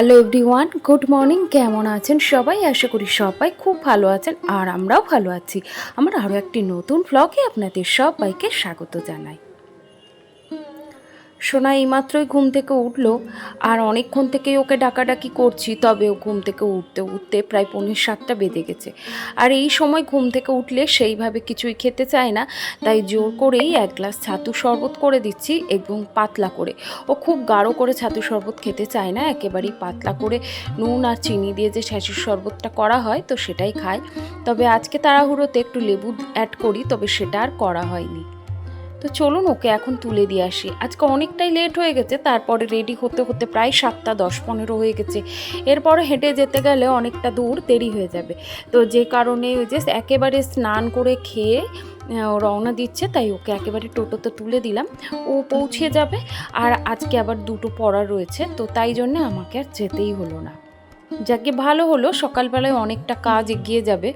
Hello everyone good morning কেমন আছেন সবাই? আশা করি সবাই খুব ভালো আছেন আর আমরাও ভালো আছি। আমার আরও একটি নতুন ব্লগে আপনাদের সবাইকে স্বাগত জানাই। সোনা এইমাত্রই ঘুম থেকে উঠল, আর অনেকক্ষণ থেকেই ওকে ডাকাডাকি করছি তবে ও ঘুম থেকে উঠতে উঠতে প্রায় পৌনে সাতটা বেঁধে গেছে। আর এই সময় ঘুম থেকে উঠলে সেইভাবে কিছুই খেতে চায় না, তাই জোর করেই এক গ্লাস ছাতু শরবত করে দিচ্ছি এবং পাতলা করে। ও খুব গাঢ় করে ছাতু শরবত খেতে চায় না, একেবারেই পাতলা করে নুন আর চিনি দিয়ে যে ছাতুর শরবতটা করা হয়, তো সেটাই খায়। তবে আজকে তাড়াহুড়োতে একটু লেবু অ্যাড করি, তবে সেটা আর করা হয়নি। তো চলুন ওকে এখন তুলে দিয়ে আসি। আজকে অনেকটাই লেট হয়ে গেছে তারপরে রেডি হতে হতে প্রায় সাতটা দশ পনেরো হয়ে গেছে। এরপরে হেঁটে যেতে গেলে অনেকটা দূর দেরি হয়ে যাবে। তো যে কারণে ওই যে একেবারে স্নান করে খেয়ে আহ, রওনা দিচ্ছে তাই ওকে একেবারে টোটোতে তুলে দিলাম। ও পৌঁছে যাবে আর আজকে আবার দুটো পড়া রয়েছে তো তাই জন্য আমাকে আর যেতেই হলো না। যাকে ভালো হলো সকালবেলায় অনেকটা কাজ এগিয়ে যাবে।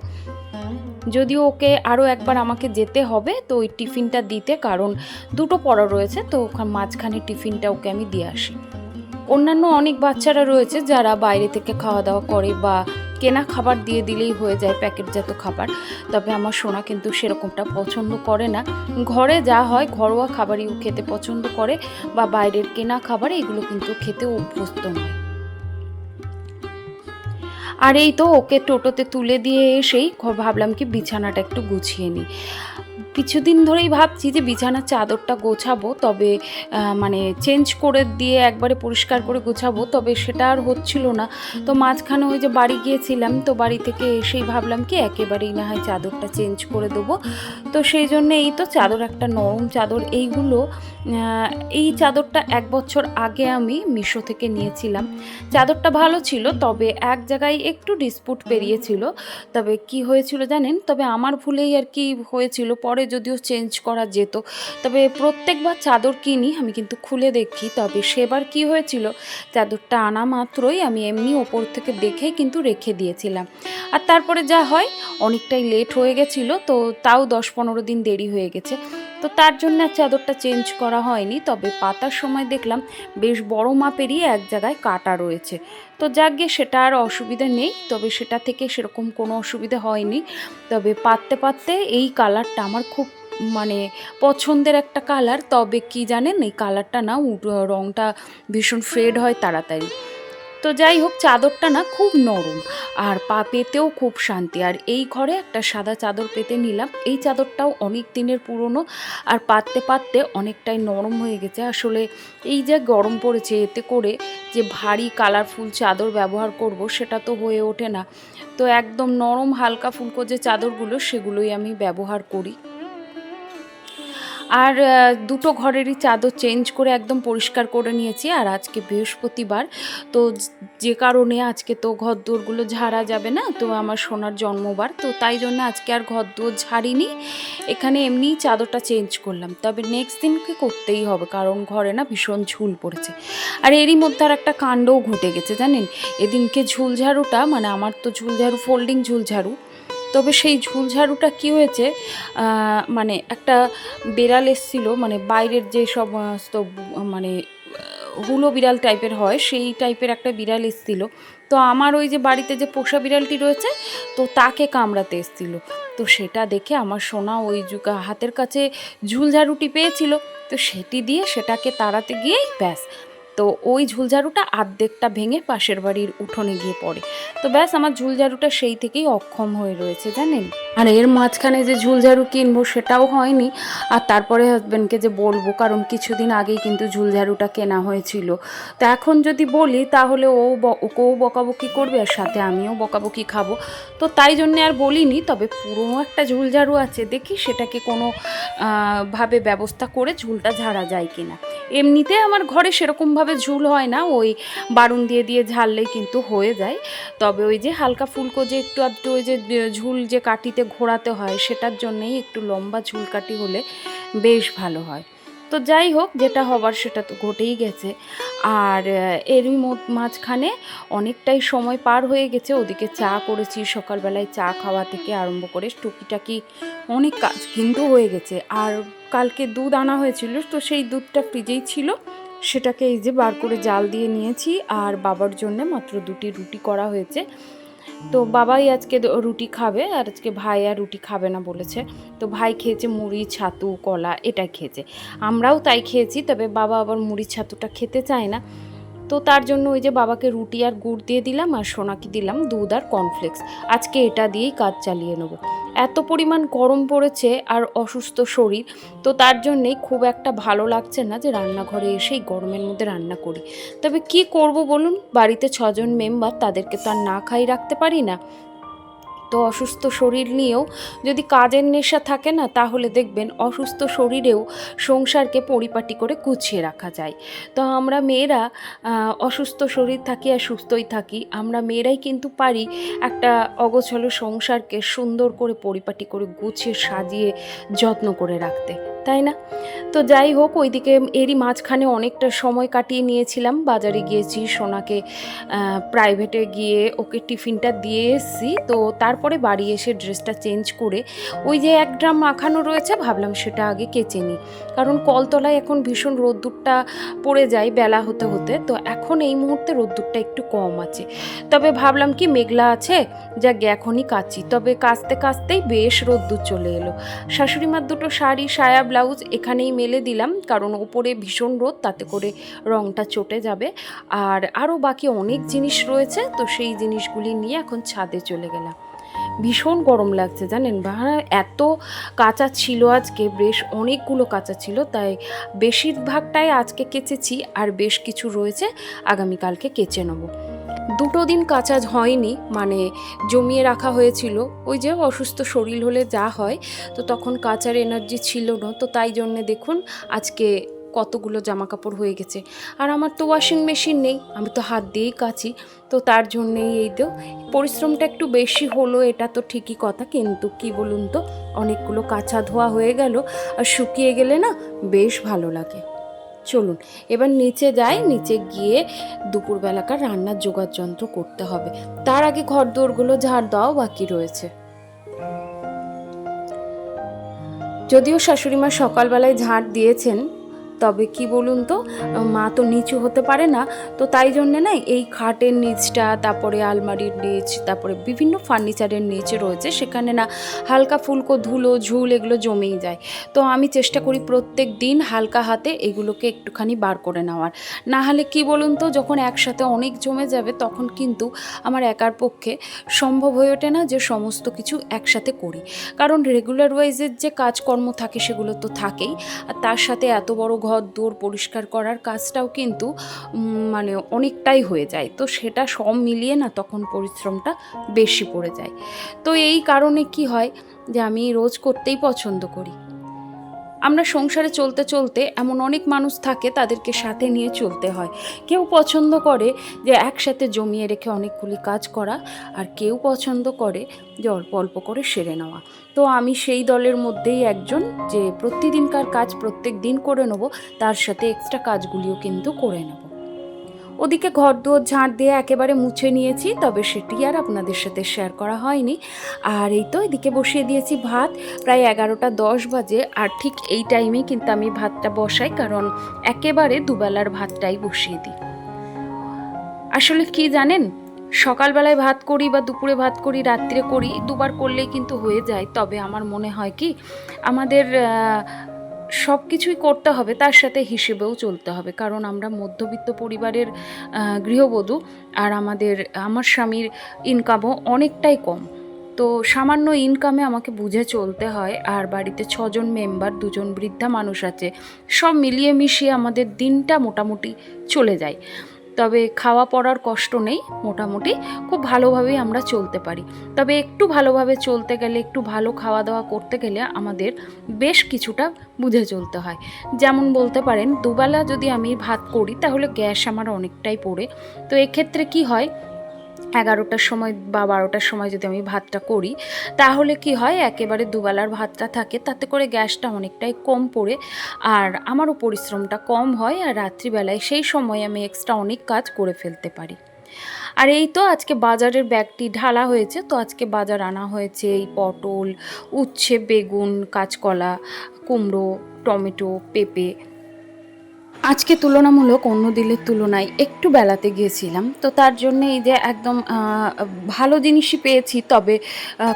যদিও ওকে আরও একবার আমাকে যেতে হবে, তো ওই টিফিনটা দিতে, কারণ দুটো পড়া রয়েছে, তো ওখানে মাঝখানে টিফিনটা ওকে আমি দিয়ে আসি। অন্যান্য অনেক বাচ্চারা রয়েছে যারা বাইরে থেকে খাওয়া দাওয়া করে বা কেনা খাবার দিয়ে দিলেই হয়ে যায় প্যাকেটজাত খাবার, তবে আমার সোনা কিন্তু সেরকমটা পছন্দ করে না। ঘরে যা হয়, ঘরোয়া খাবারই খেতে পছন্দ করে বা বাইরের কেনা খাবার এগুলো কিন্তু খেতে অভ্যস্ত নয়। আর এই তো ওকে টোটোতে তুলে দিয়ে এসেই ভাবলাম কি বিছানাটা একটু গুছিয়ে নিই। কিছুদিন ধরেই ভাবছি যে বিছানার চাদরটা গোছাবো, তবে মানে চেঞ্জ করে দিয়ে একবারে পরিষ্কার করে গোছাবো, তবে সেটা আর হচ্ছিল না। তো মাঝখানে ওই যে বাড়ি গিয়েছিলাম, তো বাড়ি থেকে এসেই ভাবলাম কি একেবারেই না হয় চাদরটা চেঞ্জ করে দেবো। তো সেই জন্য এই তো চাদর একটা নরম চাদর, এইগুলো এই চাদরটা এক বছর আগে আমি মিশো থেকে নিয়েছিলাম। চাদরটা ভালো ছিল, তবে এক জায়গায় একটু ডিসপুট পেরিয়েছিল। তবে কি হয়েছিল জানেন? তবে আমার ভুলেই আর কি হয়েছিল, পরে যদিও চেঞ্জ করা যেত। তবে প্রত্যেকবার চাদর কিনি, আমি কিন্তু খুলে দেখি। তবে সেবার কি হয়েছিল, চাদরটা আনা মাত্রই আমি এমনি ওপর থেকে দেখেই কিন্তু রেখে দিয়েছিলাম। আর তারপরে যা হয়, অনেকটাই লেট হয়ে গেছিল, তো তাও দশ পনেরো দিন দেরি হয়ে গেছে। তো তার জন্য চাদরটা চেঞ্জ করা হয়নি, তবে পাতার সময় দেখলাম বেশ বড় মাপেরই এক জায়গায় কাটা রয়েছে। তো যাক গিয়ে সেটা আর অসুবিধা নেই, তবে সেটা থেকে সেরকম কোনো অসুবিধা হয়নি। তবে পাততে পাততে এই কালারটা আমার খুব মানে পছন্দের একটা কালার, তবে কি জানেন, এই কালারটা না রঙটা ভীষণ ফেড হয় তাড়াতাড়ি। তো যাই হোক, চাদরটা না খুব নরম, আর পা পেতেও খুব শান্তি। আর এই ঘরে একটা সাদা চাদর পেতে নিলাম। এই চাদরটাও অনেক দিনের পুরনো, আর পাততে পাততে অনেকটাই নরম হয়ে গেছে। আসলে এই যে গরম পড়েছে, এতে করে যে ভারী কালারফুল চাদর ব্যবহার করব, সেটা তো হয়ে ওঠে না। তো একদম নরম হালকা ফুলকো যে চাদরগুলো, সেগুলোই আমি ব্যবহার করি। আর দুটো ঘরেরই চাদর চেঞ্জ করে একদম পরিষ্কার করে নিয়েছি। আর আজকে বৃহস্পতিবার, তো যে কারণে আজকে তো ঘর দোরগুলো ঝাড়া যাবে না, তো আমার সোনার জন্মবার। তো তাই জন্য আজকে আর ঘর দোর ঝাড়িনি, এখানে এমনিই চাদরটা চেঞ্জ করলাম। তবে নেক্সট দিনকে করতেই হবে, কারণ ঘরে না ভীষণ ঝুল পড়েছে। আর এরই মধ্যে আর একটা কাণ্ডও ঘটে গেছে, জানেন? এদিনকে ঝুলঝাড়ুটা মানে আমার তো ঝুলঝাড়ু ফোল্ডিং ঝুলঝাড়ু তবে সেই ঝুলঝাড়ুটা কী হয়েছে? মানে একটা বেড়াল এসেছিল মানে বাইরের যে সমস্ত মানে হুলো বিড়াল টাইপের হয়, সেই টাইপের একটা বিড়াল এসেছিল। তো আমার ওই যে বাড়িতে যে পোষা বিড়ালটি রয়েছে, তো তাকে কামড়াতে এসেছিল। তো সেটা দেখে আমার সোনা ওই হাতের কাছে ঝুলঝাড়ুটি পেয়েছিল। তো সেটি দিয়ে সেটাকে তাড়াতে গিয়েই ব্যাস তো ওই ঝুলঝাড়ুটা আর্ধেকটা ভেঙে পাশের বাড়ির উঠোনে গিয়ে পড়ে। তো ব্যাস, আমার ঝুলঝাড়ুটা সেই থেকেই অক্ষম হয়ে রয়েছে, জানেন? আর এর মাঝখানে যে ঝুলঝাড়ু কিনবো সেটাও হয়নি। আর তারপরে হাজব্যান্ডকে যে বলব, কারণ কিছুদিন আগেই কিন্তু ঝুলঝাড়ুটা কেনা হয়েছিল। তো এখন যদি বলি, তাহলে ও ওকেও বকাবকি করবে আর সাথে আমিও বকাবকি খাব। তো তাই জন্যে আর বলিনি, তবে পুরনো একটা ঝুলঝাড়ু আছে, দেখি সেটাকে কোনো ভাবে ব্যবস্থা করে ঝুলটা ঝাড়া যায় কিনা। এমনিতে আমার ঘরে সেরকমভাবে ঝুল হয় না, ওই বারুন দিয়ে দিয়ে ঝাড়লেই কিন্তু হয়ে যায়। তবে ওই যে হালকা ফুলকো যে একটু আধটু ওই যে ঝুল যে কাটিতে ঘোরাতে হয়, সেটার জন্যেই একটু লম্বা ঝুল কাটি হলে বেশ ভালো হয়। তো যাই হোক, যেটা হবার সেটা তো ঘটেই গেছে। আর এরই মাঝখানে অনেকটাই সময় পার হয়ে গেছে, ওদিকে চা করেছি, সকালবেলায় চা খাওয়া থেকে আরম্ভ করে টুকিটাকি অনেক কাজ কিন্তু হয়ে গেছে। আর কালকে দুধ আনা হয়েছিল, তো সেই দুধটা ফ্রিজেই ছিল। সেটাকে এই যে বার করে জাল দিয়ে নিয়েছি আর বাবার জন্য মাত্র দুটি রুটি করা হয়েছে। তো বাবাই আজকে রুটি খাবে আর আজকে ভাই আর রুটি খাবে না বলেছে। তো ভাই খেয়েছে মুড়ি, ছাতু, কলা এটা খেয়েছে। আমরাও তাই খেয়েছি, তবে বাবা আবার মুড়ি ছাতুটা খেতে চায় না। তো তার জন্য ওই যে বাবাকে রুটি আর গুড় দিয়ে দিলাম আর সোনাকে দিলাম দুধ আর কর্নফ্লেক্স আজকে এটা দিয়েই কাজ চালিয়ে নেব। এত পরিমাণ গরম পড়েছে আর অসুস্থ শরীর, তো তার জন্যেই খুব একটা ভালো লাগছে না যে রান্নাঘরে এসেই গরমের মধ্যে রান্না করি। তবে কি করব বলুন? বাড়িতে ছজন মেম্বার তাদেরকে তো আর না খাই রাখতে পারি না। অসুস্থ শরীর নিয়েও যদি কাজের নেশা থাকে না, তাহলে দেখবেন অসুস্থ শরীরেও সংসারকে পরিপাটি করে গুছিয়ে রাখা যায়। তো আমরা মেয়েরা অসুস্থ শরীর থাকি আর সুস্থই থাকি, আমরা মেয়েরাই কিন্তু পারি একটা অগোছলো সংসারকে সুন্দর করে পরিপাটি করে গুছিয়ে সাজিয়ে যত্ন করে রাখতে। তাই না? তো যাই হোক, ওইদিকে এরই মাঝখানে অনেকটা সময় কাটিয়ে নিয়েছিলাম। বাজারে গিয়েছি, সোনাকে প্রাইভেটে গিয়ে ওকে টিফিনটা দিয়ে এসেছি। তো তারপরে বাড়ি এসে ড্রেসটা চেঞ্জ করে ওই যে এক ড্রাম মাখানো রয়েছে, ভাবলাম সেটা আগে কেচে নিই। কারণ কলতলায় এখন ভীষণ রোদ্দুরটা পড়ে যায় বেলা হতে হতে, তো এখন এই মুহূর্তে রোদ্দুরটা একটু কম আছে। তবে ভাবলাম কি, মেঘলা আছে, যাক এখনই কাচি। তবে কাচতে কাচতেই বেশ রোদ্দুর চলে এলো। শাশুড়ি মার দুটো শাড়ি, সায়া ব্লাউজ এখানেই মেলে দিলাম, কারণ ওপরে ভীষণ রোদ, তাতে করে রংটা চটে যাবে। আর আরও বাকি অনেক জিনিস রয়েছে, তো সেই জিনিসগুলি নিয়ে এখন ছাদে চলে গেলাম। ভীষণ গরম লাগছে, জানেন এত কাঁচা ছিল আজকে, বেশ অনেকগুলো কাঁচা ছিল, তাই বেশিরভাগটাই আজকে কেচেছি, আর বেশ কিছু রয়েছে, আগামীকালকে কেচে নেব। দুটো দিন কাঁচা হয়নি মানে জমিয়ে রাখা হয়েছিল। ওই যে অসুস্থ শরীর হলে যা হয়, তো তখন কাচার এনার্জি ছিল না, তো তাই জন্যে দেখুন আজকে কতগুলো জামা কাপড় হয়ে গেছে। আর আমার তো ওয়াশিং মেশিন নেই, আমি তো হাত দিয়েই কাচি, তো তার জন্যেই এই তো। পরিশ্রমটা একটু বেশি হলো, এটা তো ঠিকই কথা, কিন্তু কি বলুন তো, অনেকগুলো কাঁচা ধোয়া হয়ে গেল, আর শুকিয়ে গেলে না বেশ ভালো লাগে। চলুন, এবার নিচে যাই, নিচে গিয়ে দুপুরবেলাকার রান্নার জোগাড় যন্ত্র করতে হবে। তার আগে ঘর দৌড়গুলো ঝাড় দেওয়াও বাকি রয়েছে। যদিও শাশুড়ি মা সকালবেলায় ঝাড় দিয়েছেন তবে কি বলুন তো, মা তো নিচু হতে পারে না, তো তাই জন্যে না এই খাটের নিচটা, তারপরে আলমারির নিচ, তারপরে বিভিন্ন ফার্নিচারের নিচ রয়েছে, সেখানে না হালকা ফুলকো ধুলো, ঝুল এগুলো জমেই যায়। তো আমি চেষ্টা করি প্রত্যেক দিন হালকা হাতে এগুলোকে একটুখানি বার করে নেওয়ার। না হলে কি বলুন তো, যখন একসাথে অনেক জমে যাবে, তখন কিন্তু আমার একার পক্ষে সম্ভব হয়ে ওঠে না যে সমস্ত কিছু একসাথে করি। কারণ রেগুলার ওয়াইজের যে কাজকর্ম থাকে, সেগুলো তো থাকেই। আর তার সাথে এত বড় ঘর দৌড় পরিষ্কার করার কাজটাও কিন্তু মানে অনেকটাই হয়ে যায়। তো সেটা সব মিলিয়ে না তখন পরিশ্রমটা বেশি পড়ে যায়। তো এই কারণে কি হয় যে আমি রোজ করতেই পছন্দ করি। আমরা সংসারে চলতে চলতে এমন অনেক মানুষ থাকে তাদেরকে সাথে নিয়ে চলতে হয়। কেউ পছন্দ করে যে একসাথে জমিয়ে রেখে অনেকগুলি কাজ করা আর কেউ পছন্দ করে যে অল্প অল্প করে সেরে নেওয়া। তো আমি সেই দলের মধ্যেই একজন যে প্রতিদিনকার কাজ প্রত্যেক দিন করে নেব, তার সাথে এক্সট্রা কাজগুলিও কিন্তু করে নেব। ওদিকে ঘর দুয়ার ঝাঁট দিয়ে একেবারে মুছে নিয়েছি, তবে সেটি আর আপনাদের সাথে শেয়ার করা হয়নি। আর এই তো এদিকে বসিয়ে দিয়েছি ভাত। প্রায় এগারোটা দশ বাজে, আর ঠিক এই টাইমে কিন্তু আমি ভাতটা বসাই, কারণ একেবারে দুবেলার ভাতটাই বসিয়ে দিই। আসলে কি জানেন? সকালবেলায় ভাত করি বা দুপুরে ভাত করি, রাত্রে করি, দুবার করলেই কিন্তু হয়ে যায়। তবে আমার মনে হয় কি? আমাদের সব কিছুই করতে হবে, তার সাথে হিসেবেও চলতে হবে। কারণ আমরা মধ্যবিত্ত পরিবারের গৃহবধূ আর আমাদের, আমার স্বামীর ইনকামও অনেকটাই কম। তো সামান্য ইনকামে আমাকে বুঝে চলতে হয়, আর বাড়িতে ছজন মেম্বার দুজন বৃদ্ধা মানুষ আছে, সব মিলিয়ে মিশিয়ে আমাদের দিনটা মোটামুটি চলে যায়। তবে খাওয়া পড়ার কষ্ট নেই, মোটামুটি খুব ভালোভাবেই আমরা চলতে পারি। তবে একটু ভালোভাবে চলতে গেলে, একটু ভালো খাওয়া দাওয়া করতে গেলে আমাদের বেশ কিছুটা বুঝে চলতে হয়। যেমন বলতে পারেন, দুবেলা যদি আমি ভাত করি, তাহলে গ্যাস আমার অনেকটাই পড়ে। তো এক্ষেত্রে কি হয় এগারোটার সময় বা বারোটার সময় যদি আমি ভাতটা করি, তাহলে কি হয়, একেবারে দুবেলার ভাতটা থাকে, তাতে করে গ্যাসটা অনেকটাই কম পড়ে আর আমারও পরিশ্রমটা কম হয় আর রাত্রিবেলায় সেই সময় আমি এক্সট্রা অনেক কাজ করে ফেলতে পারি। আর এই তো আজকে বাজারের ব্যাগটি ঢালা হয়েছে, তো আজকে বাজার আনা হয়েছে এই পটল, উচ্ছে, বেগুন, কাঁচকলা, কুমড়ো, টমেটো, পেঁপে আজকে তুলনামূলক অন্য দিনের তুলনায় একটু বেলাতে গিয়েছিলাম, তো তার জন্য এই যে একদম ভালো জিনিসই পেয়েছি, তবে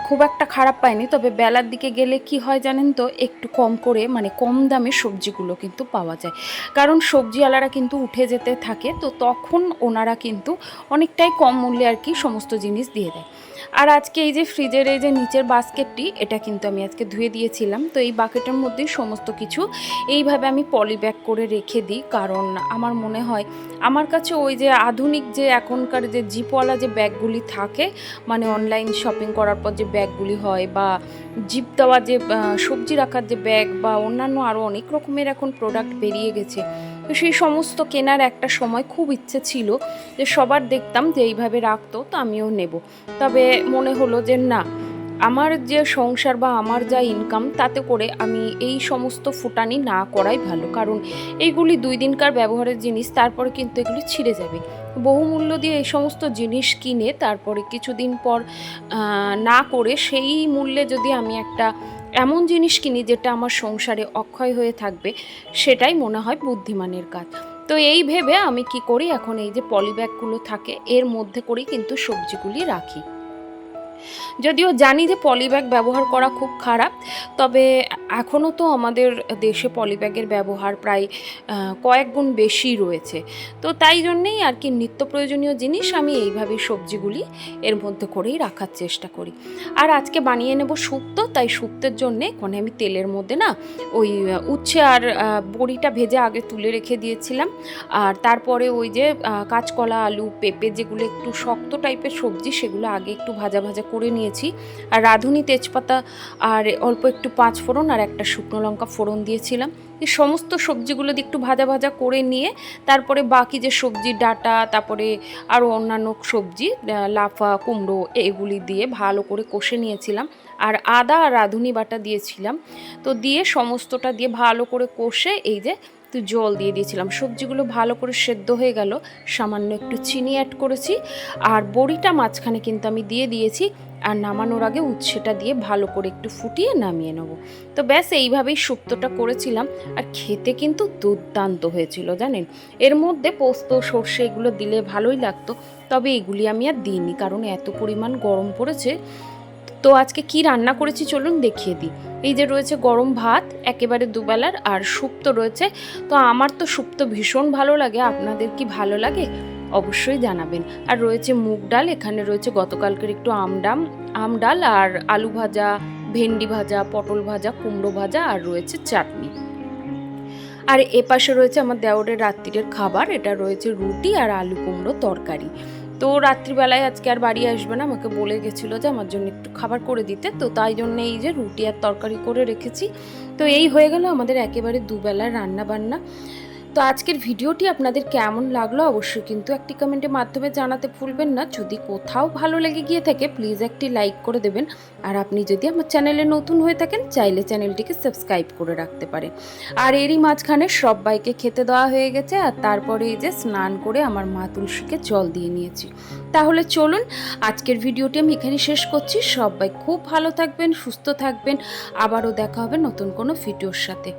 খুব একটা খারাপ পাইনি। তবে বেলার দিকে গেলে কি হয় জানেন তো, একটু কম করে মানে কম দামে সবজিগুলো কিন্তু পাওয়া যায়। কারণ সবজিওয়ালারা কিন্তু উঠে যেতে থাকে, তো তখন ওনারা কিন্তু অনেকটাই কম মূল্যে আর কি সমস্ত জিনিস দিয়ে দেয়। আর আজকে এই যে ফ্রিজের এই যে নিচের বাস্কেটটি, এটা কিন্তু আমি আজকে ধুয়ে দিয়েছিলাম। তো এই বাকেটের মধ্যেই সমস্ত কিছু এইভাবে আমি পলি ব্যাগ করে রেখে দিই। কারণ আমার মনে হয়, আমার কাছে ওই যে আধুনিক যে এখনকার যে জিপওয়ালা যে ব্যাগগুলি থাকে মানে অনলাইন শপিং করার পর যে ব্যাগগুলি হয় বা জিপ দেওয়া যে সবজি রাখার যে ব্যাগ বা অন্যান্য আরও অনেক রকমের এখন প্রোডাক্ট বেরিয়ে গেছে তো সেই সমস্ত কেনার একটা সময় খুব ইচ্ছে ছিল যে সবার দেখতাম যে এইভাবে রাখতো, তো আমিও নেব। তবে মনে হলো যে না, আমার যে সংসার বা আমার যা ইনকাম তাতে করে আমি এই সমস্ত ফুটানি না করাই ভালো। কারণ এইগুলি দুই দিনকার ব্যবহারের জিনিস, তারপরে কিন্তু এগুলি ছিঁড়ে যাবে। বহুমূল্য দিয়ে এই সমস্ত জিনিস কিনে তারপরে কিছুদিন পর না করে সেই মূল্যে যদি আমি একটা এমন জিনিস কিনি যেটা আমার সংসারে অক্ষয় হয়ে থাকবে, সেটাই মনে হয় বুদ্ধিমানের কাজ। তো এই ভেবে আমি কি করি, এখন এই যে পলিব্যাগগুলো থাকে, এর মধ্যে করেই কিন্তু সবজিগুলি রাখি। যদিও জানি যে পলিব্যাগ ব্যবহার করা খুব খারাপ, তবে এখনও তো আমাদের দেশে পলিব্যাগের ব্যবহার প্রায় কয়েক গুণ বেশি রয়েছে। তো তাই জন্যেই আর কি নিত্য প্রয়োজনীয় জিনিস আমি এইভাবে সবজিগুলি এর মধ্যে করেই রাখার চেষ্টা করি। আর আজকে বানিয়ে নেব শুক্তো তাই শুক্তের জন্যে মানে আমি তেলের মধ্যে না ওই উচ্ছে আর বড়িটা ভেজে আগে তুলে রেখে দিয়েছিলাম। আর তারপরে ওই যে কাঁচকলা, আলু, পেঁপে যেগুলো একটু শক্ত টাইপের সবজি, সেগুলো আগে একটু ভাজা ভাজা করে নিয়েছি। আর রাঁধুনি তেজপাতা আর অল্প একটু পাঁচ ফোড়ন আর একটা শুকনো লঙ্কা ফোড়ন দিয়েছিলাম। এই সমস্ত সবজিগুলো দিয়ে একটু ভাজা ভাজা করে নিয়ে তারপরে বাকি যে সবজি ডাটা, তারপরে আরও অন্যান্য সবজি লাফা, কুমড়ো, এগুলি দিয়ে ভালো করে কষে নিয়েছিলাম। আর আদা আর রাঁধুনি বাটা দিয়েছিলাম। তো দিয়ে সমস্তটা দিয়ে ভালো করে কষে এই যে একটু জল দিয়ে দিয়েছিলাম। সবজিগুলো ভালো করে সেদ্ধ হয়ে গেল। সামান্য একটু চিনি অ্যাড করেছি। আর বড়িটা মাঝখানে কিন্তু আমি দিয়ে দিয়েছি। আর নামানোর আগে উচ্ছেটা দিয়ে ভালো করে একটু ফুটিয়ে নামিয়ে নেব। তো ব্যাস, এইভাবেই শুক্তোটা করেছিলাম। আর খেতে কিন্তু দুর্দান্ত হয়েছিল, জানেন? এর মধ্যে পোস্ত, সর্ষে এগুলো দিলে ভালোই লাগতো। তবে এগুলি আমি আর দিইনি, কারণ এত পরিমাণ গরম পড়েছে। তো আজকে কি রান্না করেছি চলুন দেখিয়ে দিই। এই যে রয়েছে গরম ভাত, একেবারে দুবেলার, আর শুক্তো রয়েছে। তো আমার তো শুক্তো ভীষণ ভালো লাগে, আপনাদের কি ভালো লাগে? অবশ্যই জানাবেন। আর রয়েছে মুগ ডাল, এখানে রয়েছে গতকালকের একটু আমডাম আম ডাল আর আলু ভাজা, ভেন্ডি ভাজা, পটল ভাজা, কুমড়ো ভাজা, আর রয়েছে চাটনি। আর এপাশে রয়েছে আমার দেওরের রাত্রিরের খাবার, এটা রয়েছে রুটি আর আলু কুমড়ো তরকারি। তো রাত্রিবেলায় আজকে আর বাড়ি আসবে না, আমাকে বলে গেছিল যে আমার জন্য একটু খাবার করে দিতে, তো তাই জন্য এই যে রুটি আর তরকারি করে রেখেছি। তো এই হয়ে গেল আমাদের একেবারে দুবেলা রান্না বান্না তো আজকের ভিডিওটি আপনাদের কেমন লাগল অবশ্যই কিন্তু একটি কমেন্টের মাধ্যমে জানাতে ভুলবেন না। যদি কোথাও ভালো লেগে গিয়ে থাকে প্লিজ একটি লাইক করে দেবেন। আর আপনি যদি আমার চ্যানেলে নতুন হয়ে থাকেন, চাইলে চ্যানেলটিকে সাবস্ক্রাইব করে রাখতে পারে আর এরই মাঝখানে সবাইকে খেতে দেওয়া হয়ে গেছে, আর তারপরে এই যে স্নান করে আমার মা তুলসীকে জল দিয়ে নিয়েছি। তাহলে চলুন, আজকের ভিডিওটি আমি এখানে শেষ করছি। সবাই খুব ভালো থাকবেন, সুস্থ থাকবেন। আবারও দেখা হবে নতুন কোনো ভিডিওর সাথে।